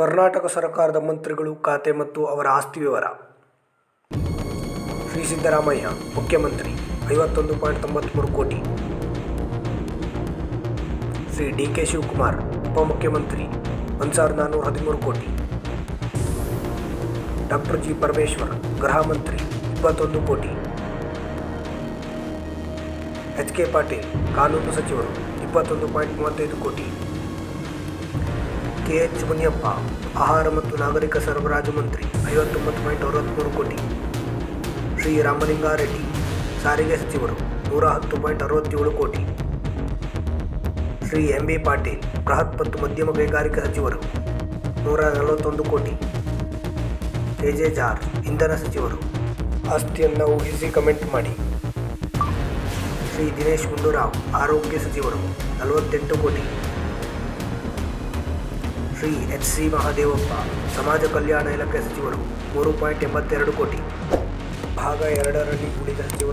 ಕರ್ನಾಟಕ ಸರ್ಕಾರದ ಮಂತ್ರಿಗಳು ಖಾತೆ ಮತ್ತು ಅವರ ಆಸ್ತಿ ವಿವರ. ಶ್ರೀ ಸಿದ್ದರಾಮಯ್ಯ, ಮುಖ್ಯಮಂತ್ರಿ, ಐವತ್ತೊಂದು ಪಾಯಿಂಟ್ ತೊಂಬತ್ತ್ಮೂರು ಕೋಟಿ. ಶ್ರೀ ಡಿ ಕೆ ಶಿವಕುಮಾರ್, ಉಪಮುಖ್ಯಮಂತ್ರಿ, ಒಂದು ಸಾವಿರದ ನಾನ್ನೂರ ಹದಿಮೂರು ಕೋಟಿ. ಡಾಕ್ಟರ್ ಜಿ ಪರಮೇಶ್ವರ್, ಗೃಹ ಮಂತ್ರಿ, ಇಪ್ಪತ್ತೊಂದು ಕೋಟಿ. ಎಚ್ ಕೆ ಪಾಟೀಲ್, ಕಾನೂನು ಸಚಿವರು, ಇಪ್ಪತ್ತೊಂದು ಪಾಯಿಂಟ್ ಮೂವತ್ತೈದು ಕೋಟಿ. ಕೆ ಎಚ್ ಮುನಿಯಪ್ಪ ಆಹಾರ ಮತ್ತು ನಾಗರಿಕ ಸರಬರಾಜು ಮಂತ್ರಿ, ಐವತ್ತೊಂಬತ್ತು ಪಾಯಿಂಟ್ ಅರವತ್ತ್ಮೂರು ಕೋಟಿ. ಶ್ರೀ ರಾಮಲಿಂಗಾರೆಡ್ಡಿ, ಸಾರಿಗೆ ಸಚಿವರು, ನೂರ ಹತ್ತು ಪಾಯಿಂಟ್ ಅರವತ್ತೇಳು ಕೋಟಿ. ಶ್ರೀ ಎಂ ಬಿ ಪಾಟೀಲ್, ಬೃಹತ್ ಮತ್ತು ಮಧ್ಯಮ ಕೈಗಾರಿಕಾ ಸಚಿವರು, ನೂರ ನಲವತ್ತೊಂದು ಕೋಟಿ. ಕೆ ಜೆ ಜಾರ್ಜ್, ಇಂಧನ ಸಚಿವರು, ಆಸ್ತಿಯನ್ನು ಊಹಿಸಿ ಕಮೆಂಟ್ ಮಾಡಿ. ಶ್ರೀ ದಿನೇಶ್ ಗುಂಡೂರಾವ್, ಆರೋಗ್ಯ ಸಚಿವರು, ನಲವತ್ತೆಂಟು ಕೋಟಿ. ಶ್ರೀ ಎಚ್ ಸಿ ಮಹಾದೇವಪ್ಪ, ಸಮಾಜ ಕಲ್ಯಾಣ ಇಲಾಖೆ ಸಚಿವರು ಮೂರು ಪಾಯಿಂಟ್ ಎಂಬತ್ತೆರಡು ಕೋಟಿ. ಭಾಗ ಎರಡರಲ್ಲಿ ಉಳಿದ ಸಚಿವರ